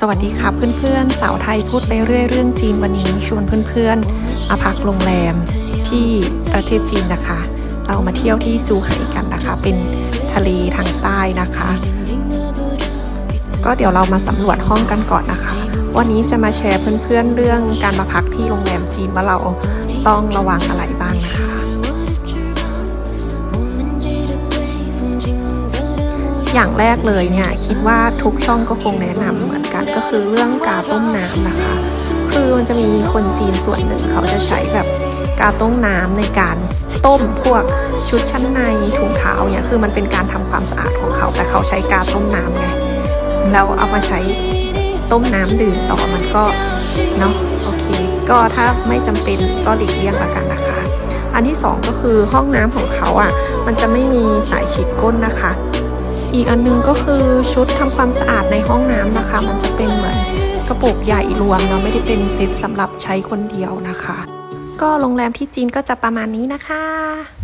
สวัสดีครับเพื่อนๆ สาวไทยพูดไปเรื่อยเรื่องจีนวันนี้ชวนเพื่อนๆ มาพักโรงแรมที่ประเทศจีนนะคะ เรามาเที่ยวที่จูไห่กันนะคะ เป็นทะเลทางใต้นะคะ ก็เดี๋ยวเรามาสำรวจห้องกันก่อนนะคะ วันนี้จะมาแชร์เพื่อนๆเรื่องการมาพักที่โรงแรมจีนว่าเราต้องระวังอะไรบ้างนะคะ อย่างแรกเลยเนี่ยคิดว่าทุกช่องก็คงแนะนำเหมือนกันก็คือเรื่องกาต้มน้ำนะคะ คือมันจะมีคนจีนส่วนหนึ่งเขาจะใช้แบบกาต้มน้ำในการต้มพวกชุดชั้นในถุงเท้าเนี่ยคือมันเป็นการทำความสะอาดของเขา แต่เขาใช้กาต้มน้ำไงแล้วเอามาใช้ต้มน้ำดื่มต่อมันก็เนาะโอเค ก็ถ้าไม่จำเป็นก็หลีกเลี่ยงละกันนะคะ อันที่สองก็คือห้องน้ำของเขาอะมันจะไม่มีสายฉีดก้นนะคะ อีกอันนึงก็คือชุดทำความสะอาดในห้องน้ำนะคะ มันจะเป็นเหมือนกระปุกใหญ่รวมเนาะไม่ได้เป็นเซตสำหรับใช้คนเดียวนะคะ ก็โรงแรมที่จีนก็จะประมาณนี้นะคะ